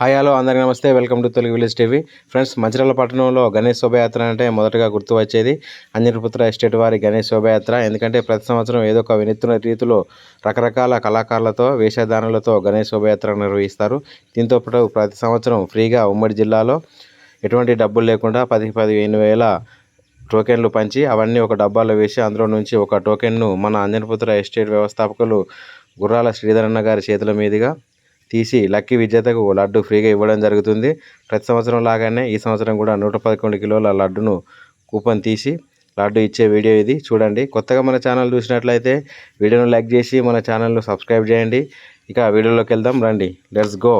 Hi hello అందరికీ నమస్తే. Welcome to Telugu village TV. Friends Mancherial పట్టణంలో గణేష్ శోభయాత్ర అంటే మొదటగా గుర్తు వచ్చేది అంజనపుత్ర ఎస్టేట్ వారి గణేష్ శోభయాత్ర. ఎందుకంటే ప్రతి సంవత్సరం ఏదో ఒక వినూత్న రీతిలో రకరకాల కళాకారులతో వేషధానులతో గణేష్ శోభయాత్ర నిర్వహిస్తారు. దీంతో పాటు ప్రతి సంవత్సరం ఫ్రీగా ఉమ్మడి జిల్లాలో ఎటువంటి డబ్బులు లేకుండా పది పదిహేను వేల టోకెన్లు పంచి అవన్నీ ఒక డబ్బాలో వేసి అందులో నుంచి ఒక టోకెన్ను మన అంజనపుత్ర ఎస్టేట్ వ్యవస్థాపకులు గుర్రాల శ్రీధరన్న గారి చేతుల మీదుగా తీసి లక్కీ విజేతకు లడ్డు ఫ్రీగా ఇవ్వడం జరుగుతుంది. ప్రతి సంవత్సరం లాగానే ఈ సంవత్సరం కూడా నూట పదకొండు కిలోల లడ్డును కూపన్ తీసి లడ్డు ఇచ్చే వీడియో ఇది. చూడండి. కొత్తగా మన ఛానల్ చూసినట్లయితే వీడియోను లైక్ చేసి మన ఛానల్ను సబ్స్క్రైబ్ చేయండి. ఇక వీడియోలోకి వెళ్దాం. రండి. Let's go.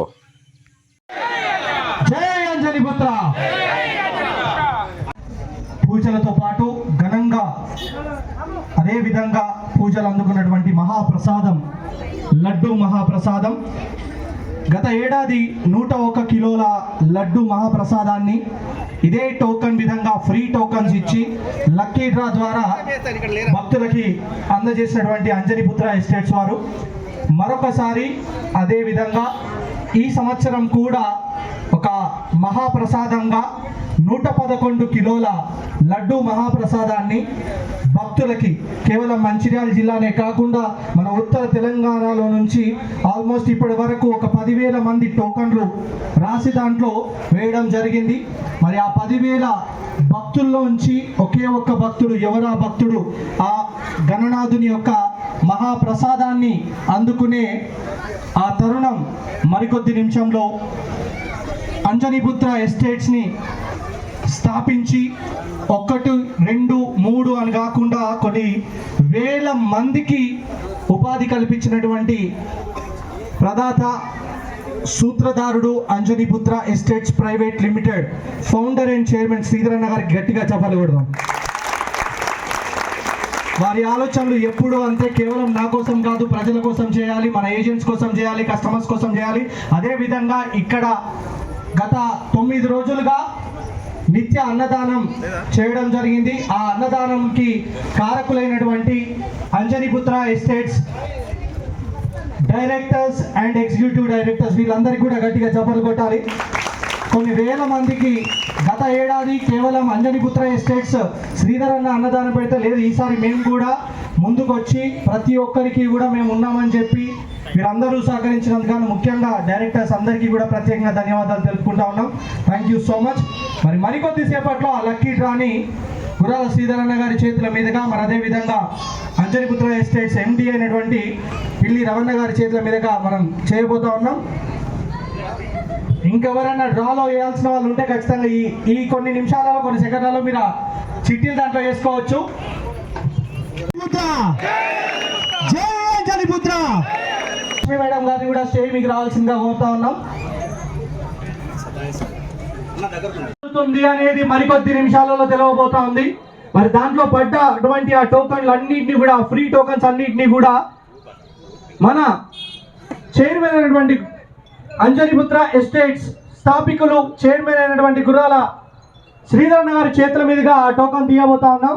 పూజలతో పాటు ఘనంగా అదే విధంగా పూజలు అందుకున్నటువంటి మహాప్రసాదం లడ్డు మహాప్రసాదం. గత ఏడాది నూట ఒక కిలోల లడ్డు మహాప్రసాదాన్ని ఇదే టోకన్ విధంగా ఫ్రీ టోకన్స్ ఇచ్చి లక్కీ డ్రా ద్వారా భక్తులకి అందజేసినటువంటి అంజలిపుత్ర ఎస్టేట్స్ వారు. మరొకసారి అదే విధంగా ఈ సంవత్సరం కూడా ఒక మహాప్రసాదంగా నూట పదకొండు కిలోల లడ్డు మహాప్రసాదాన్ని భక్తులకి కేవలం మంచిర్యాల జిల్లానే కాకుండా మన ఉత్తర తెలంగాణలో నుంచి ఆల్మోస్ట్ ఇప్పటి వరకు ఒక పదివేల మంది టోకన్లు రాసి దాంట్లో వేయడం జరిగింది. మరి ఆ పదివేల భక్తుల్లోంచి ఒకే ఒక్క భక్తుడు ఎవరా భక్తుడు? ఆ గణనాథుని యొక్క మహాప్రసాదాన్ని అందుకునే ఆ తరుణం మరికొద్ది నిమిషంలో అంజనీపుత్ర ఎస్టేట్స్ని స్థాపించి ఒక్కటి రెండు మూడు అని కాకుండా కొన్ని వేల మందికి ఉపాధి కల్పించినటువంటి ప్రదాత సూత్రధారుడు Anjaniputra estates private limited founder and chairman శ్రీధరన్న గారికి గట్టిగా చెప్పలు కొడదాం. వారి ఆలోచనలు ఎప్పుడు అంతే కేవలం నా కోసం కాదు ప్రజల కోసం చేయాలి మన ఏజెంట్స్ కోసం చేయాలి కస్టమర్స్ కోసం చేయాలి. అదేవిధంగా ఇక్కడ గత తొమ్మిది రోజులుగా నిత్య అన్నదానం చేయడం జరిగింది. ఆ అన్నదానంకి కారకులైనటువంటి Anjaniputra estates directors and executive directors వీళ్ళందరికీ కూడా గట్టిగా చప్పలు కొట్టాలి. కొన్ని వేల మందికి గత ఏడాది కేవలం అంజనిపుత్ర ఎస్టేట్స్ శ్రీధర్ అన్న అన్నదానం పెడితే లేదు. ఈసారి మేము కూడా ముందుకొచ్చి ప్రతి ఒక్కరికి కూడా మేము ఉన్నామని చెప్పి మీరందరూ సహకరించినందుకు ముఖ్యంగా డైరెక్టర్స్ అందరికీ కూడా ప్రత్యేకంగా ధన్యవాదాలు తెలుపుకుంటా ఉన్నాం. థ్యాంక్ యూ సో మచ్ మరి మరికొద్ది సేపట్లో ఆ లక్కీ డ్రాని గుర్రాల శ్రీధరన్న గారి చేతుల మీదుగా మరి అదే విధంగా అంజనిపుత్ర ఎస్టేట్స్ ఎండి అయినటువంటి పిల్లి రవణ గారి చేతుల మీదుగా మనం చేయబోతా ఉన్నాం. ఇంకెవరైనా డ్రాలో వేయాల్సిన వాళ్ళు ఉంటే ఖచ్చితంగా ఈ ఈ కొన్ని నిమిషాలలో కొన్ని సెకండ్లలో మీరు చిట్టీలు దాంట్లో వేసుకోవచ్చు. లక్ష్మీ మేడం గారిని కూడా స్టేజ్ మీకు రావాల్సిందిగా కోరుతా ఉన్నాం. జరుగుతుంది అనేది మరికొద్ది నిమిషాలలో తెలియబోతా ఉంది. మరి దాంట్లో పడ్డ అటువంటి ఆ టోకన్లు అన్నింటినీ కూడా ఫ్రీ టోకన్స్ అన్నింటినీ కూడా మన చైర్మన్ అయినటువంటి అంజలిపుత్ర ఎస్టేట్స్ స్థాపికులు చైర్మన్ అయినటువంటి గుర్రాల శ్రీధరణ గారి చేతుల మీదుగా ఆ టోకన్ తీయబోతా ఉన్నాం.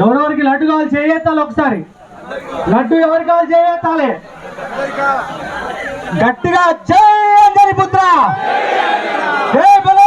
ఎవరెవరికి లడ్డు కావాలి చేయెత్తాలి ఒకసారి. లడ్డు ఎవరికి కావాలి చేయెత్తాలి? గట్టిగా జై పుత్ర. జై బలో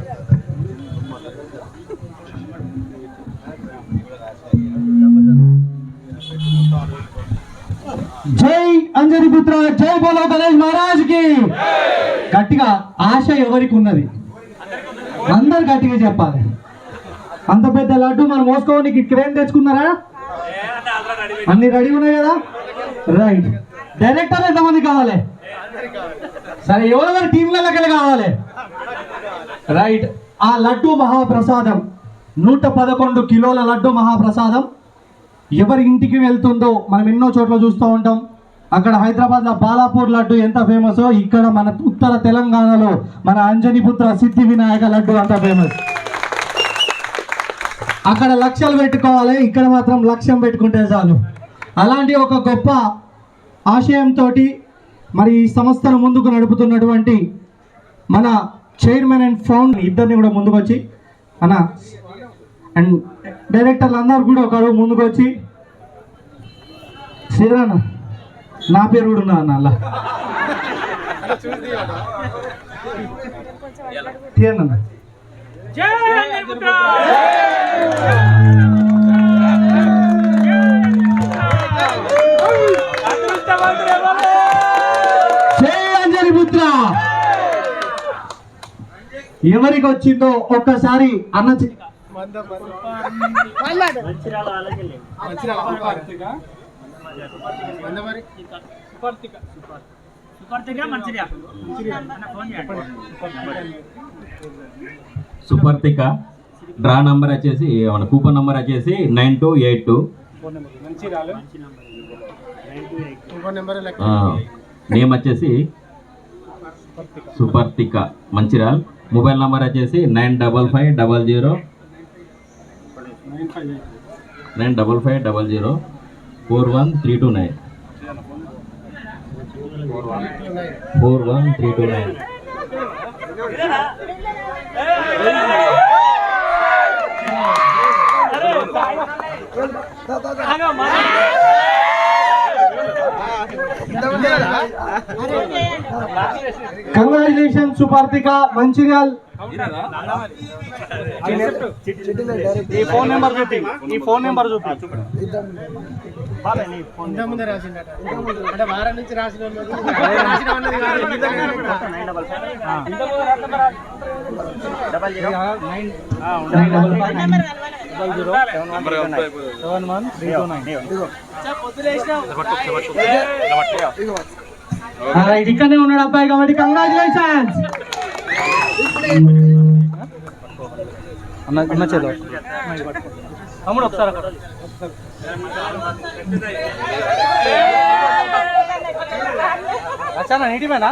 పుత్ర జై బోలో గణేష్ మహారాజ్కి గట్టిగా ఆశ ఎవరికి ఉన్నది? అందరు గట్టిగా చెప్పాలి. అంత పెద్ద లడ్డు మనం మోసుకోవడానికి క్రేన్ తెచ్చుకున్నారా? అన్ని రెడీ ఉన్నాయి కదా? రైట్ డైరెక్టర్ ఎంతమంది కావాలి? సరే ఎవరెవరి టీంలకి కావాలి? రైట్ ఆ లడ్డు మహాప్రసాదం నూట పదకొండు కిలోల లడ్డు మహాప్రసాదం ఎవరి ఇంటికి వెళ్తుందో మనం ఎన్నో చోట్ల చూస్తూ ఉంటాం. అక్కడ హైదరాబాద్లో బాలాపూర్ లడ్డు ఎంత ఫేమస్ ఇక్కడ మన ఉత్తర తెలంగాణలో మన అంజనిపుత్ర సిద్ధి వినాయక లడ్డు అంత ఫేమస్. అక్కడ లక్ష్యాలు పెట్టుకోవాలి ఇక్కడ మాత్రం లక్ష్యం పెట్టుకుంటే చాలు. అలాంటి ఒక గొప్ప ఆశయంతో మరి ఈ సంస్థను ముందుకు నడుపుతున్నటువంటి మన చైర్మన్ అండ్ ఫౌండ్ ఇద్దరిని కూడా ముందుకు వచ్చి మన అండ్ డైరెక్టర్లు అందరు కూడా ఒక అడుగు ముందుకు వచ్చి శ్రీరాన్న నా పేరు కూడా ఉన్నా అన్న అలా? తీయండి ఎవరికి వచ్చిందో ఒక్కసారి అన్న సుపర్తిక. డ్రా నంబర్ వచ్చేసి మన కూపన్ నంబర్ వచ్చేసి nine two eight two. Name వచ్చేసి సుపర్తిక మంచిర్యాల్. మొబైల్ నంబర్ వచ్చేసి nine double five double zero. Nine double five double zero. Four one three two nine four one three two nine congratulation Suparthika Mancherial ఈ phone number చూపి. ఈ phone number చూపి. అంటే వారం నుంచి రాసిన రాసిన అన్నది కాదు seven one three two nine ఇక్కడనే ఉన్నాడు అబ్బాయి కాబట్టి కంగ్రాచులేషన్స్ అన్న అన్న చేద్దాం తమ్ముడు ఒకసారి అక్కడ వచ్చానా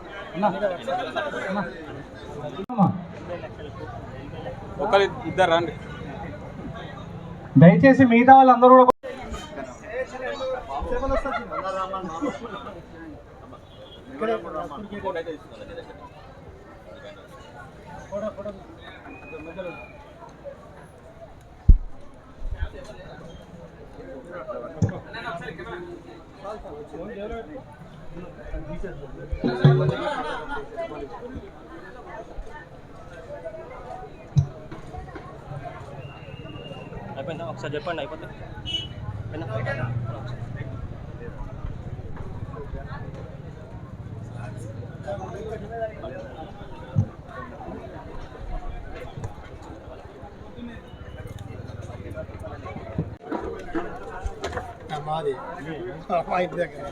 ఒకరు ఇద్దరు రండి. దయచేసి మిగతా వాళ్ళందరూ కూడా అయిపోయిందా ఒకసారి చెప్పండి అయిపోతే అది మా ఇంటి దగ్గర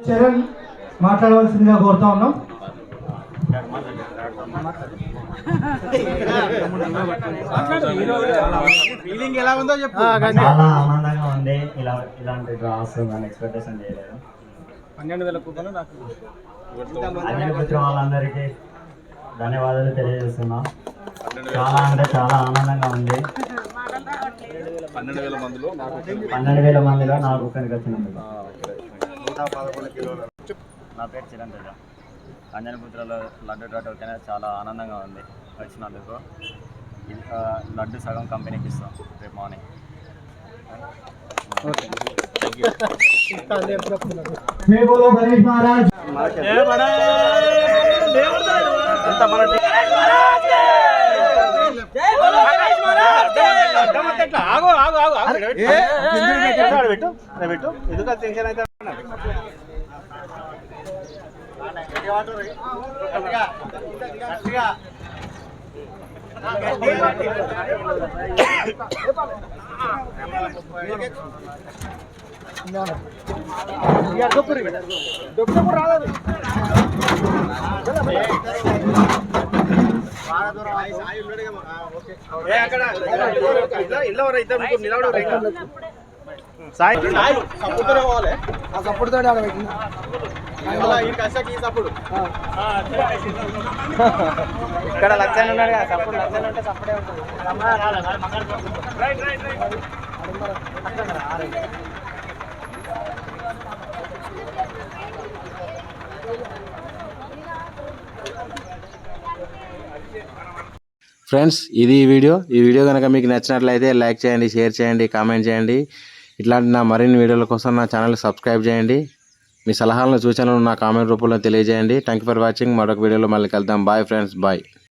చరణ్ మాట్లాడవలసిందిగా కోరుతా ఉన్నాం. ఫీలింగ్ ఎలా ఉందో చెప్పు. చాలా ఆనందంగా ఉంది. ఇలా ఇలాంటి డ్రాస్ నేను ఎక్స్పెక్టేషన్ చేయలేదు. పన్నెండు వేల కూపన్లు నాకు అన్ని పుత్రం వాళ్ళందరికీ ధన్యవాదాలు తెలియజేస్తున్నా. చాలా అంటే చాలా ఆనందంగా ఉంది. పన్నెండు వేల మందిలో నాకు ఒక్కరికి వచ్చినందుకు. నా పేరు చిరణ్ తేజ అంజనపుత్రలో లడ్డు డ్రా టోకెన్ చాలా ఆనందంగా ఉంది. వచ్చినందుకు. లడ్డు సగం కంపెనీకి ఇస్తాం రేపు మార్నింగ్. జై బోలో గణేష్ మహారాజ్. ఆగు ఆగు ఆగు ఆగు పెట్టు పెట్టు ఎందుకు టెన్షన్ అయితే ఇల్లు ఇద్దరు ముగ్గురు నిలబడి సాయి సాయి సపోర్ట్ పోవాలి ఆ సపోర్ట్ తోటి ఆడ పెట్టింది ఇక్కడ లక్షలు ఉన్నాడు కదా సపోర్ట్ లక్షలు ఉంటే సపోర్టే ఉంటుంది. Right right right. ఫ్రెండ్స్ ఇది ఈ వీడియో. ఈ వీడియో కనుక మీకు నచ్చినట్లయితే లైక్ చేయండి షేర్ చేయండి కామెంట్ చేయండి. ఇట్లాంటి నా మరిన్ని వీడియోల కోసం నా ఛానల్ సబ్స్క్రైబ్ చేయండి. మీ సలహాలను సూచనలు నా కామెంట్ రూపంలో తెలియజేయండి. థ్యాంక్ ఫర్ వాచింగ్ మరొక వీడియోలో మళ్ళీ కలుద్దాం. Bye friends bye